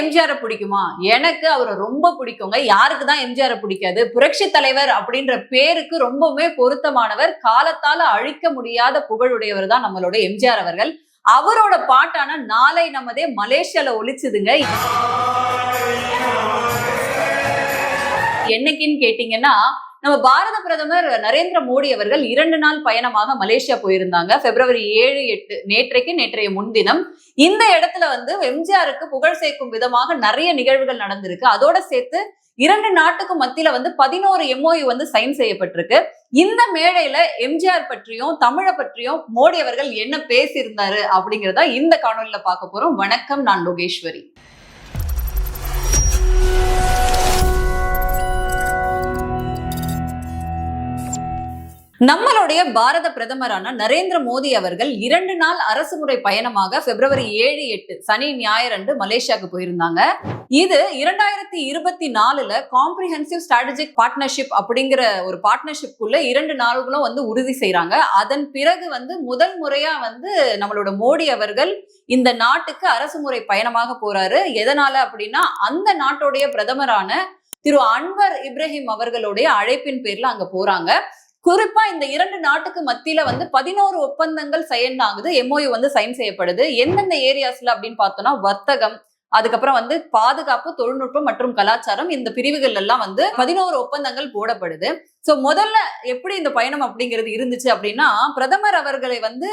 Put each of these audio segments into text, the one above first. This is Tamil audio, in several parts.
எம்ஜிஆரை பிடிக்குமா? எனக்கு அவரை ரொம்ப பிடிக்குங்க. யாருக்கு தான் எம்ஜிஆரை பிடிக்காது? புரட்சி தலைவர் அப்படின்ற பேருக்கு ரொம்பவுமே பொருத்தமானவர். காலத்தால அழிக்க முடியாத புகழுடையவர் தான் நம்மளோட எம்ஜிஆர் அவர்கள். அவரோட பாட்டான நாளை நமதே மலேசியால ஒழிச்சுதுங்க என்னைக்குன்னு கேட்டீங்கன்னா நம்ம பாரத பிரதமர் நரேந்திர மோடி அவர்கள் இரண்டு நாள் பயணமாக மலேசியா போயிருந்தாங்க. பிப்ரவரி ஏழு எட்டு நேற்றைக்கு நேற்றைய முன்தினம். இந்த இடத்துல வந்து எம்ஜிஆருக்கு புகழ் சேர்க்கும் விதமாக நிறைய நிகழ்வுகள் நடந்திருக்கு. அதோட சேர்த்து இரண்டு நாட்டுக்கு மத்தியில வந்து பதினோரு எம்ஓயு வந்து சைன் செய்யப்பட்டிருக்கு. இந்த மேடையில எம்ஜிஆர் பற்றியும் தமிழை பற்றியும் மோடி அவர்கள் என்ன பேசியிருந்தாரு அப்படிங்கறத இந்த காணொலியில பார்க்க போறோம். வணக்கம் நான் லோகேஸ்வரி. நம்மளுடைய பாரத பிரதமரான நரேந்திர மோடி அவர்கள் இரண்டு நாள் அரசு முறை பயணமாக பிப்ரவரி ஏழு எட்டு சனி ஞாயிறன்று மலேசியாவுக்கு போயிருந்தாங்க. இது இரண்டாயிரத்தி இருபத்தி நாலுல காம்ப்ரிஹென்சிவ் ஸ்ட்ராட்டஜிக் பார்ட்னர்ஷிப் அப்படிங்கிற ஒரு பார்ட்னர்ஷிப்குள்ள இரண்டு நாள்களும் வந்து உறுதி செய்யறாங்க அதன் பிறகு வந்து முதல் முறையா வந்து நம்மளோட மோடி அவர்கள் இந்த நாட்டுக்கு அரசு முறை பயணமாக போறாரு. எதனால அப்படின்னா அந்த நாட்டுடைய பிரதமரான திரு அன்வர் இப்ராஹிம் அவர்களுடைய அழைப்பின் பேர்ல அங்க போறாங்க. குறிப்பா இந்த இரண்டு நாட்டுக்கு மத்தியில வந்து பதினோரு ஒப்பந்தங்கள் சைன் ஆகுது எம்ஓயு வந்து சைன் செய்யப்படுது. எந்தெந்த ஏரியாஸ்ல அப்படின்னு பார்த்தோம்னா வர்த்தகம் அதுக்கப்புறம் வந்து பாதுகாப்பு தொழில்நுட்பம் மற்றும் கலாச்சாரம் இந்த பிரிவுகள் எல்லாம் வந்து பதினோரு ஒப்பந்தங்கள் போடப்படுது. ஸோ முதல்ல எப்படி இந்த பயணம் அப்படிங்கிறது இருந்துச்சு அப்படின்னா பிரதமர் அவர்களை வந்து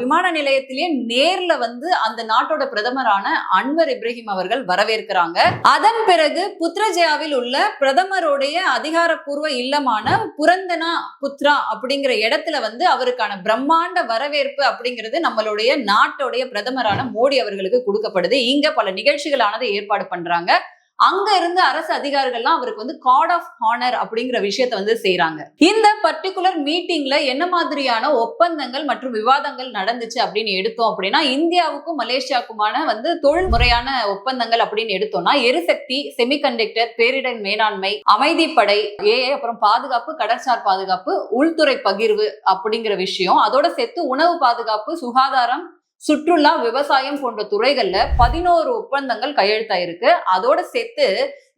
விமான நிலையத்திலேயே நேர்ல வந்து அந்த நாட்டோட பிரதமரான அன்வர் இப்ராஹிம் அவர்கள் வரவேற்கிறாங்க. அதன் பிறகு புத்ரஜயாவில் உள்ள பிரதமருடைய அதிகாரப்பூர்வ இல்லமான புரந்தனா புத்ரா அப்படிங்கிற இடத்துல வந்து அவருக்கான பிரம்மாண்ட வரவேற்பு அப்படிங்கிறது நம்மளுடைய நாட்டோடைய பிரதமரான மோடி அவர்களுக்கு கொடுக்கப்படுது. இங்க பல நிகழ்ச்சிகளானது ஏற்பாடு பண்றாங்க. அங்க இருந்து அரசு அதிகாரிகள்லாம் அவருக்கு வந்து கார்ட் ஆஃப் ஹானர் அப்படிங்கிற விஷயத்த வந்து செய்யறாங்க இந்த பர்டிகுலர் மீட்டிங்ல என்ன மாதிரியான ஒப்பந்தங்கள் மற்றும் விவாதங்கள் நடந்துச்சு அப்படின்னு எடுத்தோம் அப்படின்னா இந்தியாவுக்கும் மலேசியாவுக்குமான வந்து தொழில் முறையான ஒப்பந்தங்கள் அப்படின்னு எடுத்தோம்னா எரிசக்தி செமிகண்டக்டர் பேரிடர் மேலாண்மை அமைதிப்படை ஏஐ அப்புறம் பாதுகாப்பு கடற்சார் பாதுகாப்பு உள்துறை பகிர்வு அப்படிங்கிற விஷயம். அதோட சேர்த்து உணவு பாதுகாப்பு சுகாதாரம் சுற்றுலா விவசாயம் போன்ற துறைகள்ல பதினோரு ஒப்பந்தங்கள் கையெழுத்தாயிருக்கு. அதோட சேர்த்து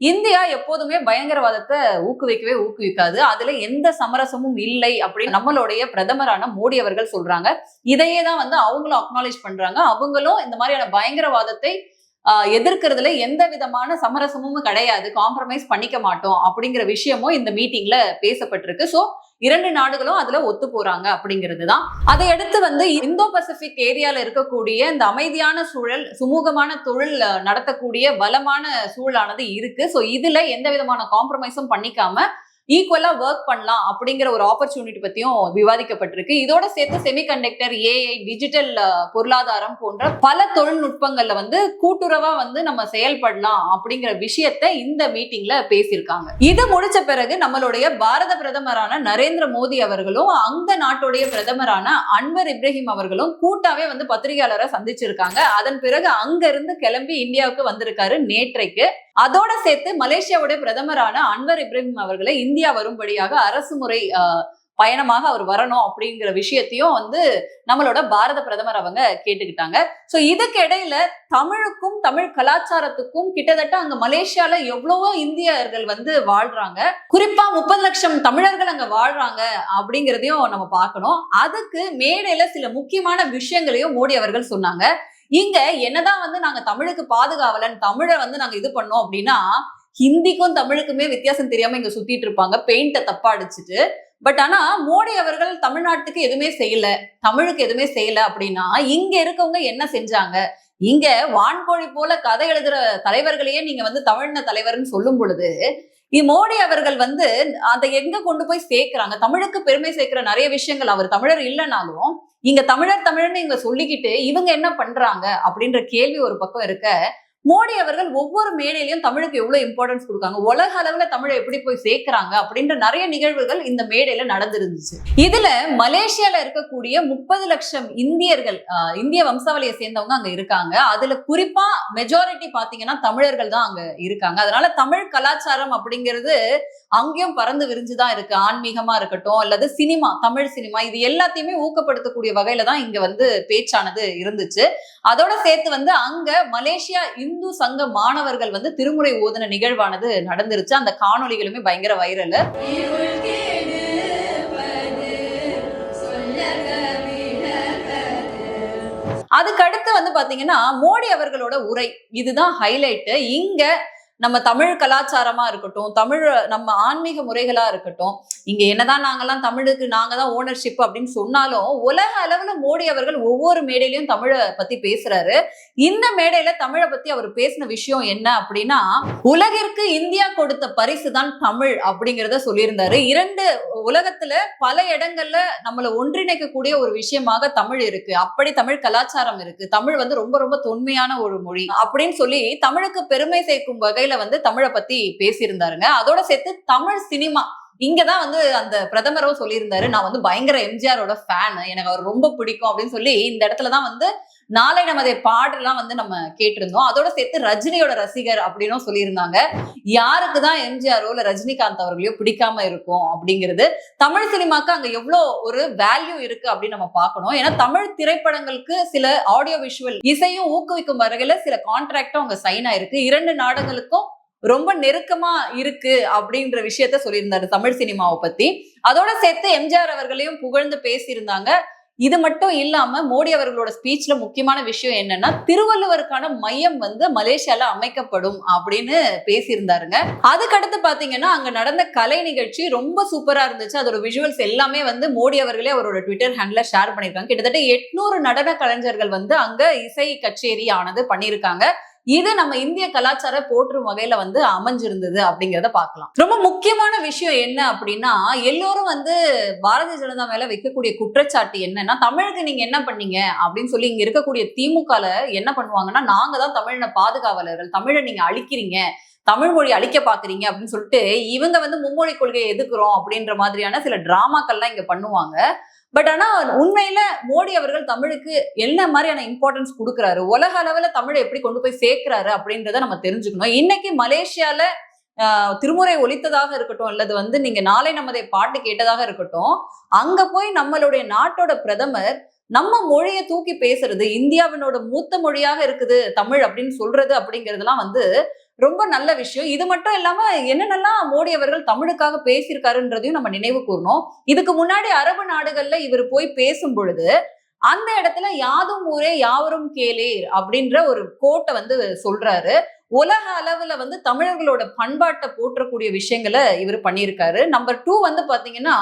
இந்தியா எப்போதுமே பயங்கரவாதத்தை ஊக்குவிக்கவே ஊக்குவிக்காது. அதுல எந்த சமரசமும் இல்லை அப்படின்னு நம்மளுடைய பிரதமரான மோடி அவர்கள் சொல்றாங்க. இதையே தான் வந்து அவங்களும் அக்னாலேஜ் பண்றாங்க. அவங்களும் இந்த மாதிரியான பயங்கரவாதத்தை ஆஹ், எதிர்க்கிறதுல எந்த விதமான சமரசமும் கிடையாது. காம்ப்ரமைஸ் பண்ணிக்க மாட்டோம் அப்படிங்கிற விஷயமும் இந்த மீட்டிங்ல பேசப்பட்டிருக்கு. சோ இரண்டு நாடுகளும் அதுல ஒத்து போறாங்க அப்படிங்கிறது தான் அதை அடுத்து வந்து இந்தோ பசிபிக் ஏரியால இருக்கக்கூடிய இந்த அமைதியான சூழல் சுமூகமான தொழில் நடத்தக்கூடிய வளமான சூழலானது இருக்கு. ஸோ இதுல எந்த விதமான காம்ப்ரமைஸும் பண்ணிக்காம ஈக்குவலா ஒர்க் பண்ணலாம் அப்படிங்கிற ஒரு ஆப்பர்ச்சுனிட்டி பத்தியும் விவாதிக்கப்பட்டிருக்கு. இதோட சேர்த்து செமிகண்டக்டர் ஏஐ டிஜிட்டல் பொருளாதாரம் போன்ற பல தொழில்நுட்பங்கள்ல வந்து கூட்டுறவா வந்து நம்ம செயல்படலாம் அப்படிங்கிற விஷயத்த இந்த மீட்டிங்ல பேசியிருக்காங்க. இது முடிச்ச பிறகு நம்மளுடைய பாரத பிரதமரான நரேந்திர மோடி அவர்களும் அந்த நாட்டுடைய பிரதமரான அன்வர் இப்ராஹிம் அவர்களும் கூட்டாவே வந்து பத்திரிகையாளரை சந்திச்சிருக்காங்க. அதன் பிறகு அங்க இருந்து கிளம்பி இந்தியாவுக்கு வந்திருக்காரு நேற்றைக்கு. அதோட சேர்த்து மலேசியாவுடைய பிரதமரான அன்வர் இப்ராஹிம் அவர்களை இந்தியா வரும்படியாக அரசு முறை பயணமாக அவர் வரணும் அப்படிங்கிற விஷயத்தையும் வந்து நம்மளோட பாரத பிரதமர் அவங்க கேட்டுக்கிட்டாங்க. ஸோ இதுக்கு இடையில தமிழுக்கும் தமிழ் கலாச்சாரத்துக்கும் கிட்டத்தட்ட அங்க மலேசியால எவ்வளவோ இந்தியர்கள் வந்து வாழ்றாங்க. குறிப்பா முப்பது லட்சம் தமிழர்கள் அங்க வாழ்றாங்க அப்படிங்கிறதையும் நம்ம பார்க்கணும். அதுக்கு மேடையில சில முக்கியமான விஷயங்களையும் மோடி அவர்கள் சொன்னாங்க. இங்க என்னதான் வந்து நாங்க தமிழுக்கு பாதுகாவலன் தமிழை வந்து நாங்க இது பண்ணோம் அப்படின்னா ஹிந்திக்கும் தமிழுக்குமே வித்தியாசம் தெரியாம இங்க சுத்திட்டு இருப்பாங்க. பெயிண்ட தப்பா அடிச்சுட்டு. பட் ஆனா மோடி அவர்கள் தமிழ்நாட்டுக்கு எதுவுமே செய்யல. தமிழுக்கு எதுவுமே செய்யல அப்படின்னா இங்க இருக்கவங்க என்ன செஞ்சாங்க? இங்க வான்கோழி போல கதை எழுதுற தலைவர்களையே நீங்க வந்து தமிழ்ன தலைவர்னு சொல்லும் பொழுது இ- மோடி அவர்கள் வந்து அதை எங்க கொண்டு போய் சேர்க்கிறாங்க? தமிழுக்கு பெருமை சேர்க்கிற நிறைய விஷயங்கள் அவர் தமிழர் இல்லைனாலும் இங்க தமிழர் தமிழர்னு இவங்க சொல்லிக்கிட்டு இவங்க என்ன பண்றாங்க அப்படின்ற கேள்வி ஒரு பக்கம் இருக்க மோடி அவர்கள் ஒவ்வொரு மேடையிலையும் தமிழுக்கு எவ்வளவு இம்பார்ட்டன்ஸ் கொடுக்காங்க? உலக அளவுல தமிழை எப்படி போய் சேர்க்கிறாங்க? அப்படின்ற நிறைய நிகழ்வுகள் இந்த மேடையில நடந்திருந்துச்சு. இதுல மலேசியால இருக்கக்கூடிய முப்பது லட்சம் இந்தியர்கள் ஆஹ், இந்திய வம்சாவளியை சேர்ந்தவங்க அங்க இருக்காங்க. அதுல குறிப்பா மெஜாரிட்டி பாத்தீங்கன்னா தமிழர்கள் தான் அங்க இருக்காங்க. அதனால தமிழ் கலாச்சாரம் அப்படிங்கிறது அங்கேயும் பறந்து விரிஞ்சுதான் இருக்கு. ஆன்மீகமா இருக்கட்டும் அல்லது சினிமா தமிழ் சினிமா இது எல்லாத்தையுமே ஊக்கப்படுத்தக்கூடிய வகையில தான் இங்க வந்து பேச்சானது இருந்துச்சு. அதோட சேர்த்து வந்து அங்க மலேசியா இந்த இந்து சங்க மாணவர்கள் வந்து திருமுறை ஓதுன நிகழ்வானது நடந்துருச்சு. அந்த காணொலிகளுமே பயங்கர வைரல். அதுக்கு அடுத்து வந்து பாத்தீங்கன்னா மோடி அவர்களோட உரை. இதுதான் ஹைலைட் இங்க நம்ம தமிழ் கலாச்சாரமா இருக்கட்டும் தமிழ் நம்ம ஆன்மீக முறைகளா இருக்கட்டும் இங்க என்னதான் நாங்கெல்லாம் தமிழுக்கு நாங்க தான் ஓனர்ஷிப் அப்படின்னு சொன்னாலும் உலக அளவுல மோடி அவர்கள் ஒவ்வொரு மேடையிலையும் தமிழை பத்தி பேசுறாரு. இந்த மேடையில தமிழை பத்தி அவர் பேசின விஷயம் என்ன அப்படின்னா உலகிற்கு இந்தியா கொடுத்த பரிசு தான் தமிழ் அப்படிங்கிறத சொல்லியிருந்தாரு. இரண்டு உலகத்துல பல இடங்கள்ல நம்மளை ஒன்றிணைக்கக்கூடிய ஒரு விஷயமாக தமிழ் இருக்கு. அப்படி தமிழ் கலாச்சாரம் இருக்கு. தமிழ் வந்து ரொம்ப ரொம்ப தொன்மையான ஒரு மொழி அப்படின்னு சொல்லி தமிழுக்கு பெருமை சேர்க்கும் வகை உரையில வந்து தமிழை பத்தி பேசியிருந்தாருங்க. அதோட சேர்த்து தமிழ் சினிமா. இங்கதான் வந்து அந்த பிரதமரும் சொல்லியிருந்தாரு. நான் வந்து பயங்கர எம்ஜிஆரோட ஃபேன் எனக்கு அவர் ரொம்ப பிடிக்கும் அப்படின்னு சொல்லி இந்த இடத்துலதான் வந்து நாளை நமது பாடலாம் வந்து நம்ம கேட்டிருந்தோம். அதோட சேர்த்து ரஜினியோட ரசிகர் அப்படின்னும் சொல்லியிருந்தாங்க. யாருக்கு தான் எம்ஜிஆரோ இல்ல ரஜினிகாந்த் அவர்களையோ பிடிக்காம இருக்கும் அப்படிங்கிறது தமிழ் சினிமாக்கு அங்க எவ்வளோ ஒரு வேல்யூ இருக்கு அப்படின்னு நம்ம பார்க்கணும். ஏன்னா தமிழ் திரைப்படங்களுக்கு சில ஆடியோ விஷுவல் இசையும் ஊக்குவிக்கும் வகையில சில கான்ட்ராக்டும் அவங்க சைன் ஆயிருக்கு. இரண்டு நாடுகளுக்கும் ரொம்ப நெருக்கமா இருக்கு அப்படின்ற விஷயத்த சொல்லியிருந்தாரு தமிழ் சினிமாவை பத்தி. அதோட சேர்த்து எம்ஜிஆர் அவர்களையும் புகழ்ந்து பேசியிருந்தாங்க. இது மட்டும் இல்லாம மோடி அவர்களோட ஸ்பீச்ல முக்கியமான விஷயம் என்னன்னா திருவள்ளுவருக்கான மையம் வந்து மலேசியால அமைக்கப்படும் அப்படின்னு பேசியிருந்தாருங்க. அதுக்கடுத்து பாத்தீங்கன்னா அங்க நடந்த கலை நிகழ்ச்சி ரொம்ப சூப்பரா இருந்துச்சு. அதோட விஷுவல்ஸ் எல்லாமே வந்து மோடி அவர்களே அவரோட ட்விட்டர் ஹேண்ட்ல ஷேர் பண்ணிருக்காங்க கிட்டத்தட்ட எட்நூறு நடன கலைஞர்கள் வந்து அங்க இசை கச்சேரி ஆனது பண்ணியிருக்காங்க. இது நம்ம இந்திய கலாச்சார போற்றும் வகையில வந்து அமைஞ்சிருந்தது அப்படிங்கிறத பார்க்கலாம். ரொம்ப முக்கியமான விஷயம் என்ன அப்படின்னா எல்லோரும் வந்து பாரதிய ஜனதா மேல வைக்கக்கூடிய குற்றச்சாட்டு என்னன்னா தமிழுக்கு நீங்க என்ன பண்ணீங்க? அப்படின்னு சொல்லி இங்க இருக்கக்கூடிய திமுகல என்ன பண்ணுவாங்கன்னா நாங்க தான் தமிழின பாதுகாவலர்கள். தமிழை நீங்க அழிக்கிறீங்க. தமிழ் மொழி அழிக்க பாக்குறீங்க அப்படின்னு சொல்லிட்டு இவங்க வந்து மும்மொழி கொள்கையை எதுக்குறோம் அப்படின்ற மாதிரியான சில டிராமாக்கள்லாம் இங்க பண்ணுவாங்க. பட் ஆனால் உண்மையில மோடி அவர்கள் தமிழுக்கு என்ன மாதிரியான இம்பார்ட்டன்ஸ் கொடுக்குறாரு? உலக அளவில் தமிழை எப்படி கொண்டு போய் சேர்க்கிறாரு அப்படின்றத நம்ம தெரிஞ்சுக்கணும். இன்னைக்கு மலேசியால திருமுறை ஒழித்ததாக இருக்கட்டும் அல்லது வந்து நீங்க நாளை நமதை பாட்டு கேட்டதாக இருக்கட்டும் அங்க போய் நம்மளுடைய நாட்டோட பிரதமர் நம்ம மொழியை தூக்கி பேசுறது இந்தியாவினோட மூத்த மொழியாக இருக்குது தமிழ் அப்படின்னு சொல்றது அப்படிங்கிறதுலாம் வந்து ரொம்ப நல்ல விஷயம். இது மட்டும் இல்லாம என்னென்னலாம் மோடி அவர்கள் தமிழுக்காக பேசியிருக்காருன்றதையும் நம்ம நினைவு கூறணும். இதுக்கு முன்னாடி அரபு நாடுகள்ல இவர் போய் பேசும் பொழுது அந்த இடத்துல யாதும் ஊரே யாவரும் கேளீர் அப்படின்ற ஒரு கோட்டை வந்து சொல்றாரு. உலக அளவுல வந்து தமிழர்களோட பண்பாட்டை போற்றக்கூடிய விஷயங்களை இவர் பண்ணியிருக்காரு. நம்பர் டூ வந்து பாத்தீங்கன்னா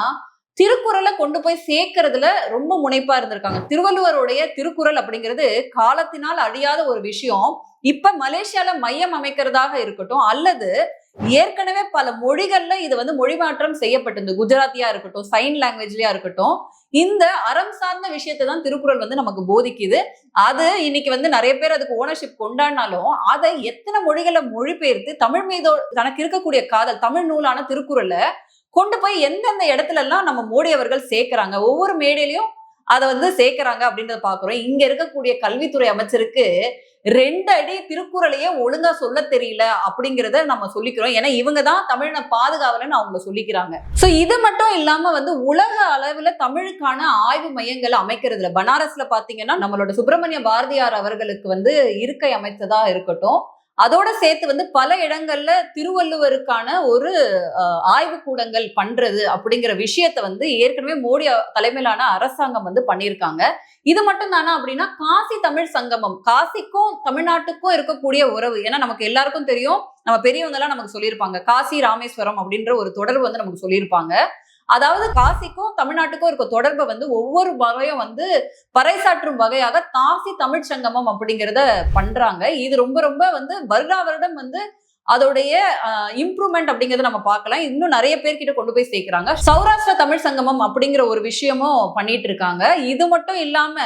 திருக்குறளை கொண்டு போய் சேர்க்கறதுல ரொம்ப முனைப்பா இருந்திருக்காங்க. திருவள்ளுவருடைய திருக்குறள் அப்படிங்கிறது காலத்தினால் அழியாத ஒரு விஷயம். இப்ப மலேசியால மையம் அமைக்கிறதாக இருக்கட்டும் அல்லது ஏற்கனவே பல மொழிகள்ல இது வந்து மொழி மாற்றம் செய்யப்பட்டிருந்தது குஜராத்தியா இருக்கட்டும் சைன் லாங்குவேஜ்லயா இருக்கட்டும் இந்த அறம் சார்ந்த விஷயத்தை தான் திருக்குறள் வந்து நமக்கு போதிக்குது. அது இன்னைக்கு வந்து நிறைய பேர் அதுக்கு ஓனர்ஷிப் கொண்டாடினாலும் அதை எத்தனை மொழிகளை மொழிபெயர்த்து தமிழ் மீதோ தனக்கு இருக்கக்கூடிய காதல் தமிழ் நூலான திருக்குறளை கொண்டு போய் எந்தெந்த இடத்துல எல்லாம் நம்ம மோடி அவர்கள் சேர்க்கிறாங்க ஒவ்வொரு மேடையிலையும் அதை வந்து சேர்க்கிறாங்க அப்படின்றத பாக்குறோம். இங்க இருக்கக்கூடிய கல்வித்துறை அமைச்சருக்கு ரெண்டு அடி திருக்குறளையே ஒழுங்கா சொல்ல தெரியல அப்படிங்கிறத நம்ம சொல்லிக்கிறோம். ஏன்னா இவங்க தான் தமிழனை பாதுகாவலன்னு அவங்க சொல்லிக்கிறாங்க. ஸோ இது மட்டும் இல்லாம வந்து உலக அளவில் தமிழுக்கான ஆய்வு மையங்களை அமைக்கிறதுல பனாரஸ்ல பாத்தீங்கன்னா நம்மளோட சுப்பிரமணிய பாரதியார் அவர்களுக்கு வந்து இருக்கை அமைத்ததா இருக்கட்டும் அதோட சேர்த்து வந்து பல இடங்கள்ல திருவள்ளுவருக்கான ஒரு ஆய்வு கூடங்கள் பண்றது அப்படிங்கிற விஷயத்த வந்து ஏற்கனவே மோடி தலைமையிலான அரசாங்கம் வந்து பண்ணியிருக்காங்க. இது மட்டும் தானா அப்படின்னா காசி தமிழ் சங்கமம் காசிக்கும் தமிழ்நாட்டுக்கும் இருக்கக்கூடிய உறவு. ஏன்னா நமக்கு எல்லாருக்கும் தெரியும். நம்ம பெரியவங்க எல்லாம் நமக்கு சொல்லியிருப்பாங்க. காசி ராமேஸ்வரம் அப்படின்ற ஒரு தொடர்பு வந்து நமக்கு சொல்லியிருப்பாங்க. அதாவது காசிக்கும் தமிழ்நாட்டுக்கும் இருக்க தொடர்பை வந்து ஒவ்வொரு வகையும் வந்து பறைசாற்றும் வகையாக காசி தமிழ் சங்கமம் அப்படிங்கிறத பண்றாங்க. இது ரொம்ப ரொம்ப வந்து வருடா வருடம் வந்து அதோடைய இம்ப்ரூவ்மெண்ட் அப்படிங்கிறத நம்ம பார்க்கலாம். இன்னும் நிறைய பேர்கிட்ட கொண்டு போய் சேர்க்கிறாங்க. சௌராஷ்டிரா தமிழ் சங்கமம் அப்படிங்கிற ஒரு விஷயமும் பண்ணிட்டு இருக்காங்க. இது மட்டும் இல்லாம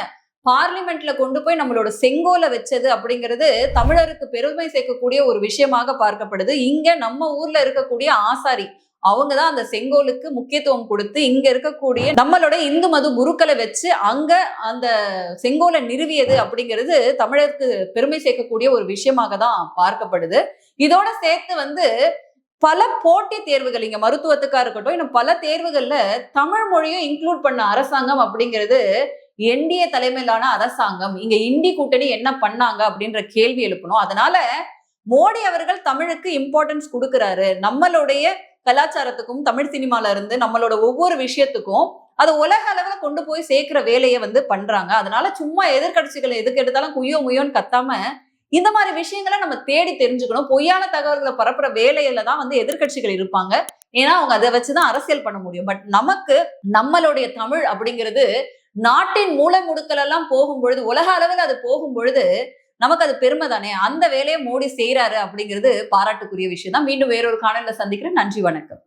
பார்லிமெண்ட்ல கொண்டு போய் நம்மளோட செங்கோலை வச்சது அப்படிங்கிறது தமிழருக்கு பெருமை சேர்க்கக்கூடிய ஒரு விஷயமாக பார்க்கப்படுது. இங்க நம்ம ஊர்ல இருக்கக்கூடிய ஆசாரி அவங்க தான் அந்த செங்கோலுக்கு முக்கியத்துவம் கொடுத்து இங்க இருக்கக்கூடிய நம்மளோட இந்து மது குருக்களை வச்சு அங்க அந்த செங்கோலை நிறுவியது அப்படிங்கிறது தமிழருக்கு பெருமை சேர்க்கக்கூடிய ஒரு விஷயமாக தான் பார்க்கப்படுது. இதோட சேர்த்து வந்து பல போட்டி தேர்வுகள் இங்க மருத்துவத்துக்கா இருக்கட்டும் இன்னும் பல தேர்வுகள்ல தமிழ் மொழியும் இன்க்ளூட் பண்ண அரசாங்கம் அப்படிங்கிறது என்டிஏ தலைமையிலான அரசாங்கம். இங்க இந்தி கூட்டணி என்ன பண்ணாங்க அப்படின்ற கேள்வி எழுப்பணும். அதனால மோடி அவர்கள் தமிழுக்கு இம்பார்ட்டன்ஸ் கொடுக்கிறாரு. நம்மளுடைய கலாச்சாரத்துக்கும் தமிழ் சினிமால இருந்து நம்மளோட ஒவ்வொரு விஷயத்துக்கும் அதை உலக அளவுல கொண்டு போய் சேர்க்கிற வேலையை வந்து பண்றாங்க. அதனால சும்மா எதிர்கட்சிகள் எதுக்கு எடுத்தாலும் குய்யோ முய்யோன்னு கத்தாம இந்த மாதிரி விஷயங்களை நம்ம தேடி தெரிஞ்சுக்கணும். பொய்யான தகவல்களை பரப்புற வேலையில தான் வந்து எதிர்க்கட்சிகள் இருப்பாங்க. ஏன்னா அவங்க அதை வச்சுதான் அரசியல் பண்ண முடியும். பட் நமக்கு நம்மளுடைய தமிழ் அப்படிங்கிறது நாட்டின் மூளை முடுக்கல் எல்லாம் போகும் பொழுது உலக அளவில் அது போகும் பொழுது நமக்கு அது பெருமை தானே? அந்த வேலையை மோடி செய்யறாரு அப்படிங்கிறது பாராட்டுக்குரிய விஷயம் தான் மீண்டும் வேறொரு காணல சந்திக்கிறேன். நன்றி வணக்கம்.